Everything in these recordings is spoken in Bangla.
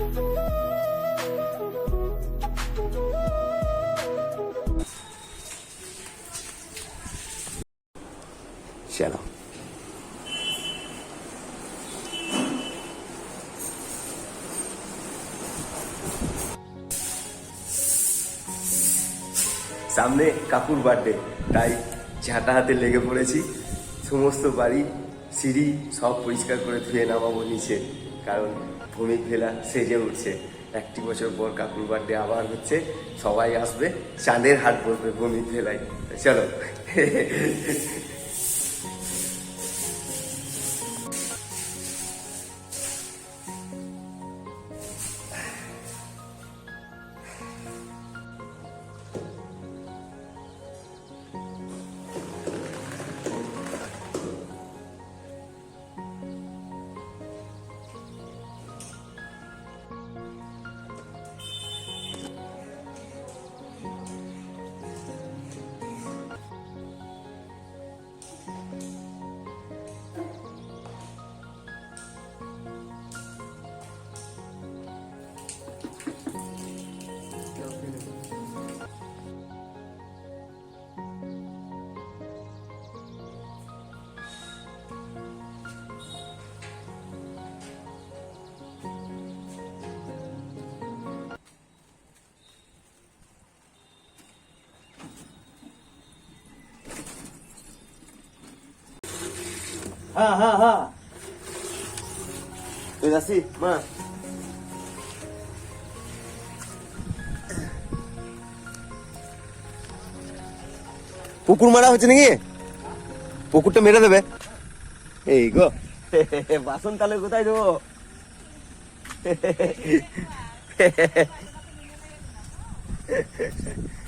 চলো সামনে কাকুর বার্থডে তাই ঝাঁটা হাতে লেগে পড়েছি। সমস্ত বাড়ি, সিঁড়ি সব পরিষ্কার করে ধুয়ে নামাবো নিচে। কারণ ভূমিক ভেলা সেজে উঠছে। একটি বছর পর কাকুর বার্থডে আবার হচ্ছে, সবাই আসবে, চাঁদের হাট বসবে ভূমিক ভেলায়। চলো। হ্যাঁ হ্যাঁ হ্যাঁ আসি মা। পুকুর মারা হচ্ছে নাকি? পুকুরটা মেরে দেবে। এই গো। বাসন তাহলে কোথায় দেবো?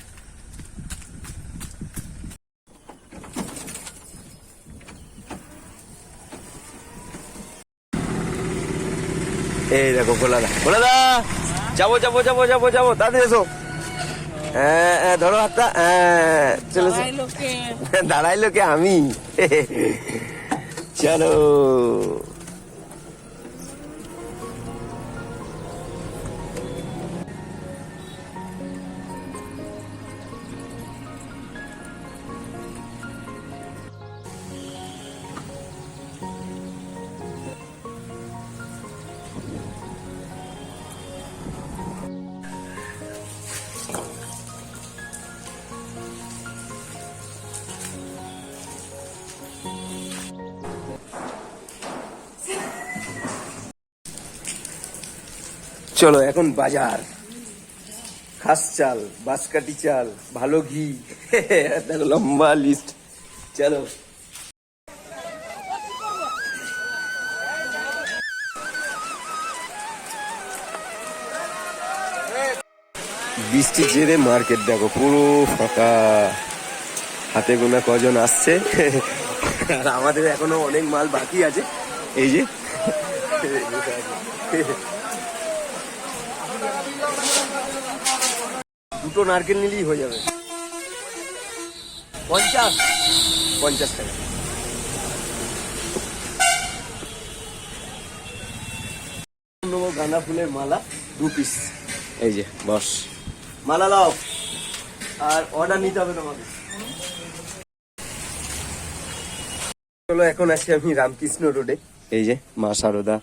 এই দেখো গোলাদা। গোলাদা! যাব যাব যাব যাব যাব দাদি এসো। হ্যাঁ হ্যাঁ, ধরো হাতটা হ্যাঁ চলে দাঁড়াইলো কে? আমি। চলো। চলো এখন বাজার। খাস চাল, বাঁশকাঠি চাল, ভালো ঘি। দেখো লম্বা লিস্ট চলো। বৃষ্টির জেরে মার্কেট দেখো পুরো ফাঁকা। হাতে গোনা কজন আসছে? আর আমাদের এখনও অনেক মাল বাকি আছে। এই যে। দুটো নারকেল নিলেই হয়ে যাবে। পঞ্চাশ? পঞ্চাশ টাকা। নেব গাঁদা ফুলের মালা দু পিস এই যে বস। মালা লাও আর অর্ডার নিতে হবে তোমাকে। চলো এখন আছি আমি রামকৃষ্ণ রোডে এই যে মা সারদা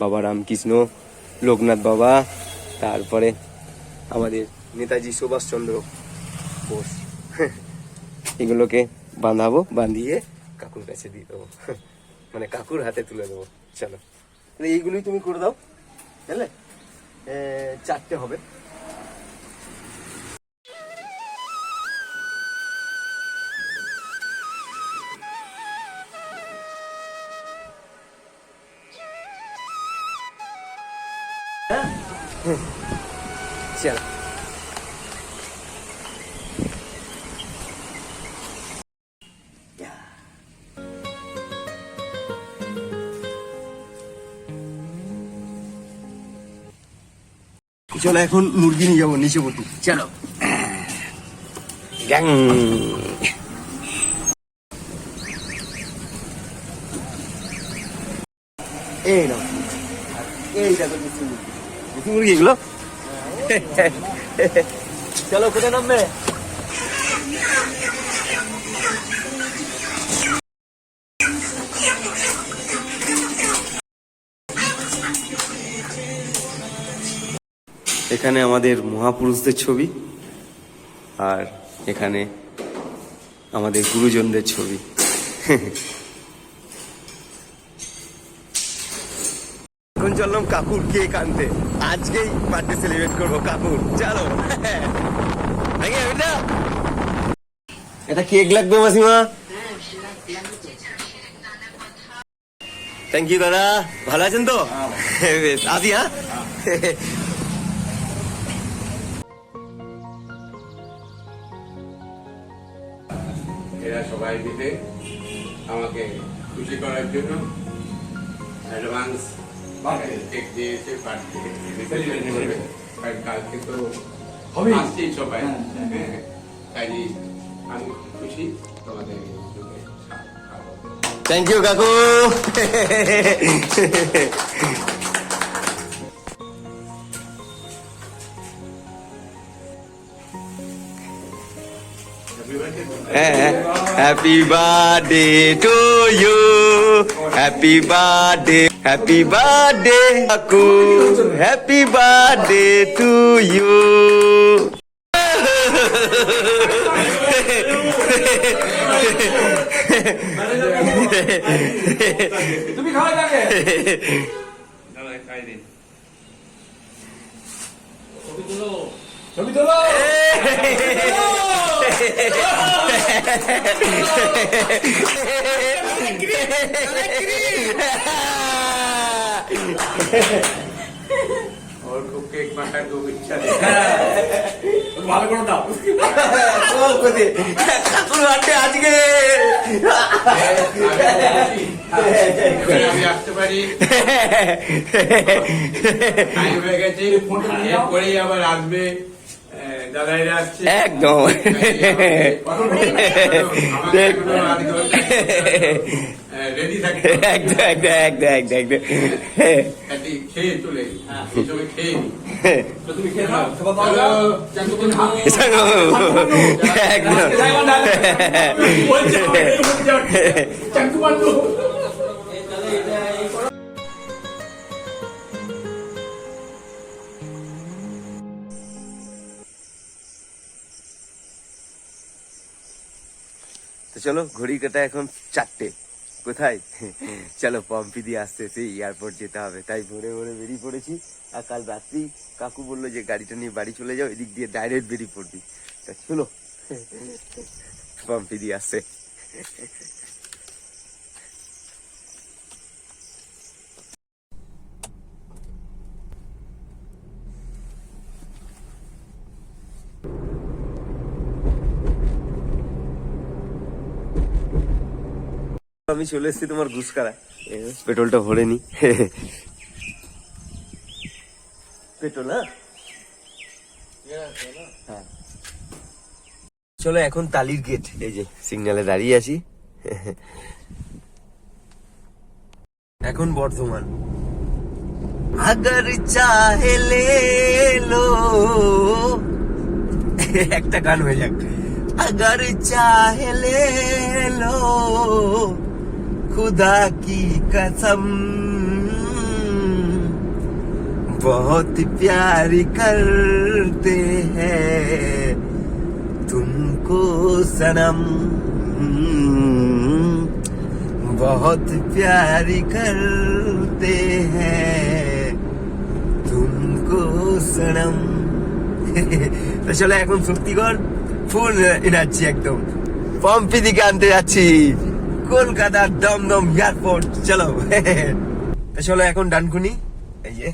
বাবা রামকৃষ্ণ লোকনাথ বাবা তারপরে আমাদের নেতাজি সুভাষচন্দ্র বোস। এগুলোকে বাঁধাবো বাঁধিয়ে কাকুর কাছে দিয়ে দেবো। মানে কাকুর হাতে তুলে দেবো। চলো। তাহলে এইগুলোই তুমি করে দাও বুঝলে চারটে হবে। হ্যাঁ? চলো। চলো এখন মুরগি নিয়ে যাব নিচে বটি চলো। গ্যাং। এই নাও। এই দেখো মুরগি মুরগি এগুলো? চলো কোথায় নামবে? এখানে আমাদের মহাপুরুষদের ছবি আর এখানে আমাদের গুরুজনদের ছবি। এখন চললাম কাকুর কেক আনতে। আজকেই বার্থডে সেলিব্রেট করব কাকুর। চলো। এটা এটা কেক লাগবে মাসিমা। থ্যাংক ইউ দাদা। ভালো আছেন তো? বেশ। আসি হ্যাঁ? সবাই আমাকে খুশি করার জন্য অ্যাডভান্স চেক দিয়েছে কারণ কালকে তো আসছি সবাই। হ্যাঁ তাই আমি খুশি তোমাদের থ্যাংক ইউ কাকু। happy birthday to you happy birthday happy birthday কাকু হ্যাপি বার্থডে টু ইউ তুমি খাওয়া যাবে ছবি তোলো বার্থডে আজকে আসতে পারি টাইম হয়ে গেছে আবার আসবে। দাদাইরা আসছে একদম। রেডি একদম। একদম। একদম একদম একদম খেয়ে চলে খেয়ে তুমি খেয়ে নাও। একদম। চলো ঘড়ি কাটা এখন চারটে। কোথায়? চলো, পম্পি দিয়ে আসতে সেই এয়ারপোর্ট যেতে হবে। তাই ভোরে ভোরে বেরিয়ে পড়েছি। আর কাল রাত্রি কাকু বলল যে, গাড়িটা নিয়ে বাড়ি চলে যাও, এদিক দিয়ে ডাইরেক্ট বেরিয়ে পড়বি। তা চলো, পম্পি দিয়ে আসছে। আমি চলে এসেছি তোমার গুসকারা পেট্রোলটা ভরে নি। পেট্রোল হ্যাঁ? হ্যাঁ। চলো এখন তালির গেট এই যে সিগনালে দাঁড়িয়ে আছি। এখন বর্ধমান। আগর চাহলে লো একটা গান হয়ে যাক। আগর চাহলে লো। खुदा की कसम बहुत प्यार करते हैं तुमको सनम बहुत प्यार करते हैं तुमको सनम তো চলো এখন শক্তিগড় ফুল এনার্জি একদম পম্পি দিকে আনতে যাচ্ছি কলকাতার দমদম এয়ারপোর্ট, চলো। চলো এখন ডানকুনি, এই যে।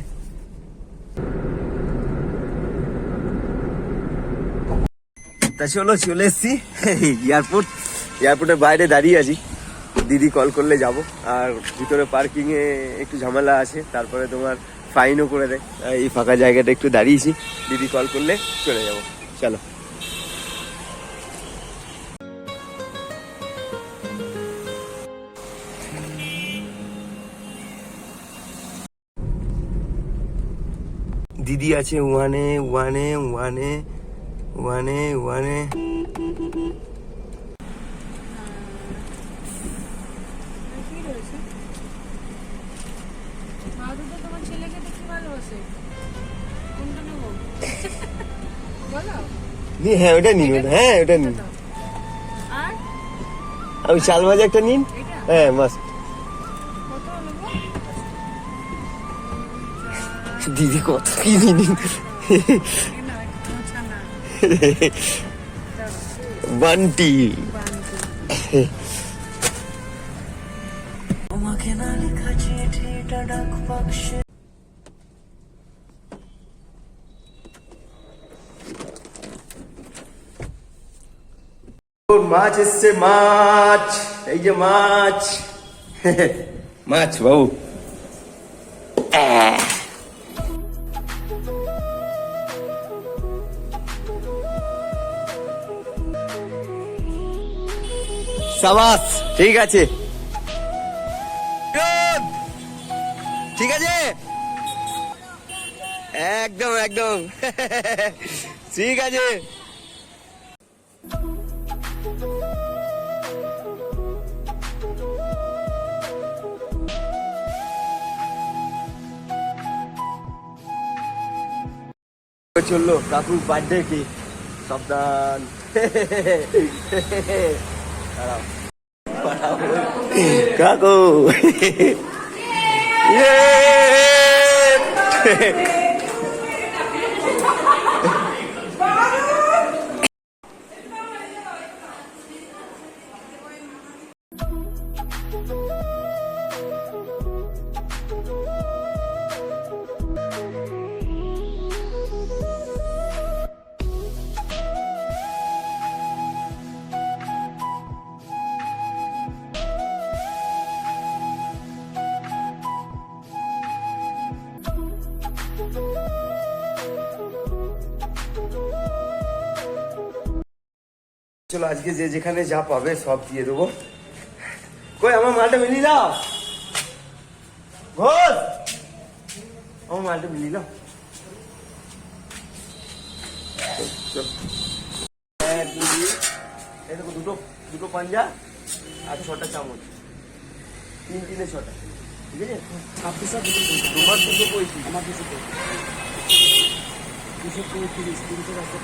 চলো, চলে এসছি। এয়ারপোর্ট, এয়ারপোর্টের বাইরে দাঁড়িয়ে আছি। দিদি কল করলে যাব। আর ভিতরে পার্কিং এ একটু ঝামেলা আছে, তারপরে তোমার ফাইনও করে দেয়। এই ফাঁকা জায়গাটা একটু দাঁড়িয়েছি। দিদি কল করলে চলে যাব। চলো। দিদি আছে ওয়ানে ওয়ানে ওয়ানে ওয়ানে ওয়ানে। হ্যাঁ ওটা নিন ওটা হ্যাঁ ওটা নিন। আমি চাল ভাজা একটা নিন। হ্যাঁ মাস্ট। দিদি কত কি। চলো, বান্টি। ও মাছ এসছে মাছ। এই যে মাছ। মাছ বাবু। সাবাস। ঠিক আছে। ঠিক আছে? একদম একদম। ঠিক আছে। চলল কাকুর বার্থডে কি সাবধান। Các cô. Yeah. চলো আজকে যে যেখানে যা পাবে সব দিয়ে দেবো। কই আমার মালটা মিলিয়ে দাও ঘোষ! আমার মালটা মিলিয়ে দাও দুটো দুটো পাঞ্জা আর ছটা চামচ। তিন তিনে ছটা। ঠিক আছে? আপনি সব তোমার দুটো পঁয়ত্রিশ। আমার দুশো দুশো পঁয়ত্রিশ তিনশো একশো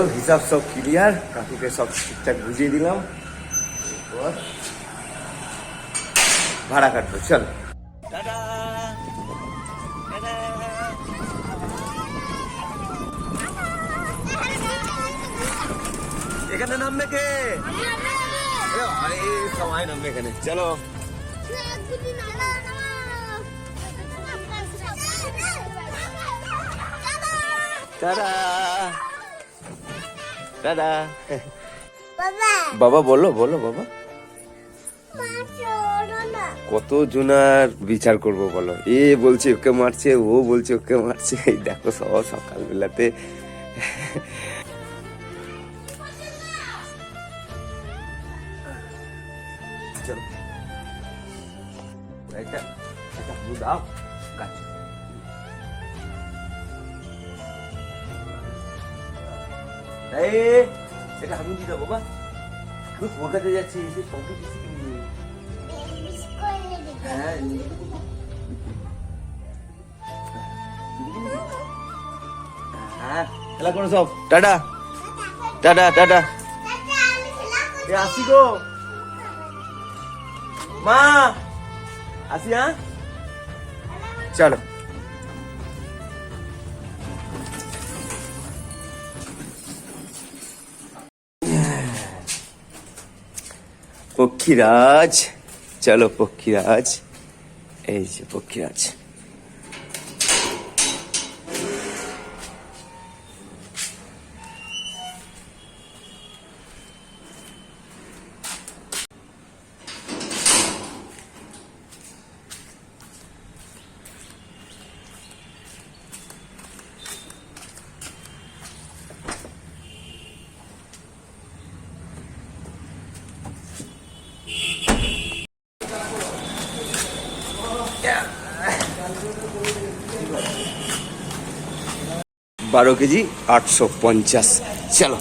তো হিসাব সব ক্লিয়ার কাকুকে সব ঠিকঠাক বুঝিয়ে দিলাম। ভাড়া কাটবো, চল। এখানে নামবে কে? আরে সবাই নামবে এখানে। চলো। টাটা। টাটা বাবা। বলো বলো বাবা। কত জনার বিচার করব বলো। এ বলছে ওকে মারছে ও বলছে ওকে মারছে। দেখো সব সকালবেলাতে এটা দিয়ে দাও বাবা। আমি কলকাতা যাচ্ছি এসে সঙ্গে কিছু হ্যাঁ হ্যাঁ খেলা সব। টাটা। Tata tata. এ, আসি গো। মা, আসি হ্যাঁ? চলো। পক্ষীরাজ। চলো পক্ষীরাজ। এই যে পক্ষীরাজ। বারো কেজি আটশো পঞ্চাশ। চলো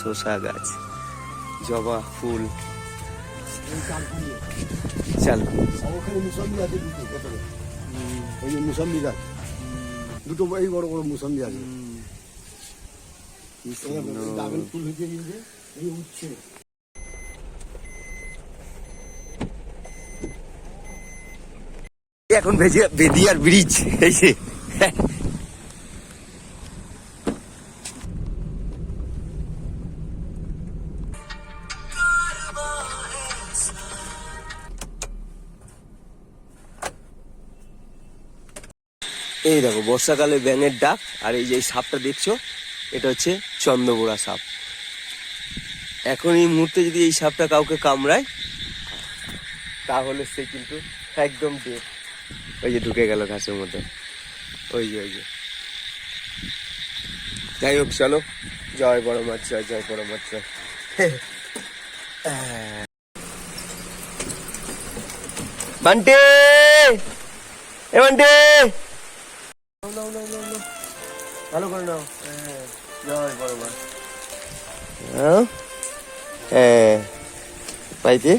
শসা গাছ, জবা ফুল। চল। মুসম্বি গাছ দুটো এই বড় বড় মুসম্বি আছে ফুল এখন বেদিয়ার ব্রিজ, এই যে। দেখো, বর্ষাকালে ব্যাঙের ডাক আর এই যে সাপটা দেখছ, এটা হচ্ছে চন্দ্রবোড়া সাপ। এখন এই মুহূর্তে যদি এই সাপটা কাউকে কামড়ায়, তাহলে সে কিন্তু একদম ডেট ওই যে ঢুকে গেল ঘাসের মধ্যে। ওই যে ওই যে। যাই হোক, চলো। জয় বড় মাছ জয় জয় বড় মাছ জয় বান্টে! এ বান্টে! নাও, নাও, নাও, নাও, নাও। ভালো করে নাও। হ্যাঁ, জয় বড় মাছ হ্যাঁ? হ্যাঁ পাইতে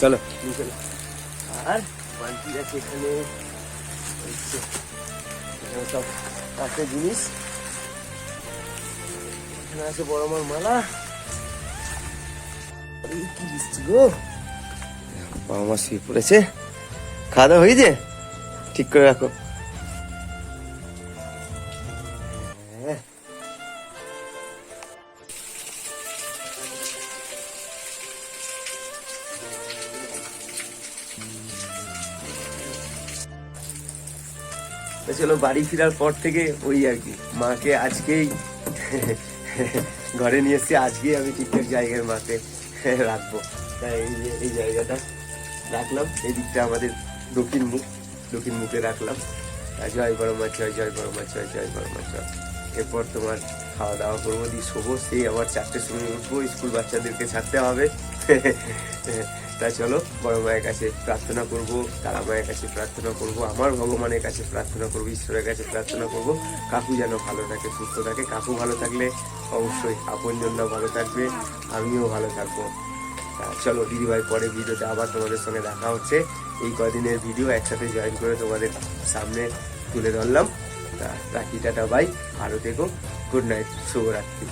চলো চলো। আর বালতি আছে এখানে। সব কাঠের জিনিস। এখানে আছে বড় মার মালা। কি বৃষ্টি গো। বাবা মা শুয়ে পড়েছে। খাওয়া দাওয়া হয়েছে ঠিক করে রাখো। চলো বাড়ি ফেরার পর থেকে ওই আর কি। মাকে আজকেই ঘরে নিয়ে এসেছি, আজকেই আমি ঠিকঠাক জায়গায় মাকে রাখব। এই যে, এই জায়গাটা রাখলাম এই দিকটা আমাদের দক্ষিণ মুখ, দক্ষিণ মুখে রাখলাম। জয় বড় মাছ জয় জয় বড় মাছ জয় জয় বড় মাছ জয়। এরপর তোমার খাওয়া দাওয়া করব, দিয়ে শোবো, সেই আবার চারটের সময় উঠবো, স্কুল বাচ্চাদেরকে ছাড়তে হবে। তা চলো বড় মায়ের কাছে প্রার্থনা করব তারা মায়ের কাছে প্রার্থনা করব, আমার ভগবানের কাছে প্রার্থনা করব, ঈশ্বরের কাছে প্রার্থনা করব। কাকু যেন ভালো থাকে, সুস্থ থাকে। কাকু ভালো থাকলে অবশ্যই আপনজনরা ভালো থাকবে, আমিও ভালো থাকব। চলো দিদিভাই পরে ভিডিওতে আবার তোমাদের সঙ্গে দেখা হচ্ছে। এই কদিনের ভিডিও একসাথে জয়েন করে তোমাদের সামনে তুলে ধরলাম। রাখি, টাটা বাই ভালো থেকো। গুড নাইট শুভরাত্রি।